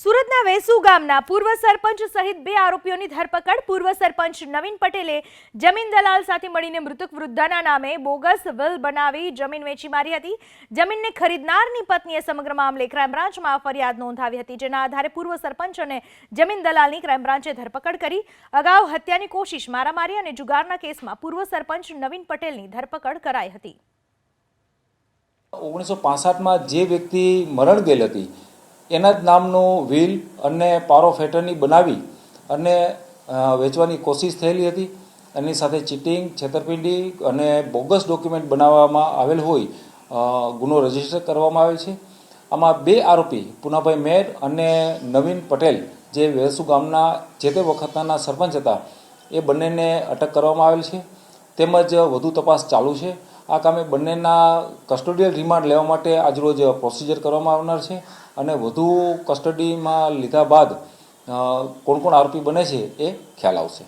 સુરતના વેસુ ગામના પૂર્વ સરપંચ સહિત બે આરોપીઓની ધરપકડ. પૂર્વ સરપંચ નવીન પટેલે જમીન દલાલ સાથે મળીને મૃતક વૃદ્ધાના નામે બોગસ વિલ બનાવી જમીન વેચી મારી હતી. જમીનને ખરીદનારની પત્નીએ સમગ્ર મામલે ક્રાઇમ બ્રાન્ચમાં ફરિયાદ નોંધાવી હતી, જેના આધારે પૂર્વ સરપંચ અને જમીન દલાલની ક્રાઇમ બ્રાન્ચે ધરપકડ કરી. અગાઉ હત્યાની કોશિશ મારામારી અને જુગારના કેસમાં પૂર્વ સરપંચ નવીન પટેલની ધરપકડ કરાઈ હતી. ઓગણીસો પાસઠમાં જે વ્યક્તિ મરણ ગયેલ હતી એના જ નામનું વ્હીલ અને પારો ફેટરની બનાવી અને વેચવાની કોશિશ થયેલી હતી. એની સાથે ચીટિંગ, છેતરપિંડી અને બોગસ ડોક્યુમેન્ટ બનાવવામાં આવેલ હોય ગુનો રજિસ્ટર કરવામાં આવે છે. આમાં બે આરોપી, પુનાભાઈ મેર અને નવીન પટેલ, જે વેસુ ગામના, જે તે વખતના સરપંચ હતા, એ બંનેને અટક કરવામાં આવેલ છે. તેમજ વધુ તપાસ ચાલુ છે. આ કામે બંનેના કસ્ટોડિયલ રિમાન્ડ લેવા માટે આજરોજ પ્રોસિજર કરવામાં આવનાર છે અને વધુ કસ્ટડીમાં લીધા બાદ કોણ કોણ આરોપી બને છે એ ખ્યાલ આવશે.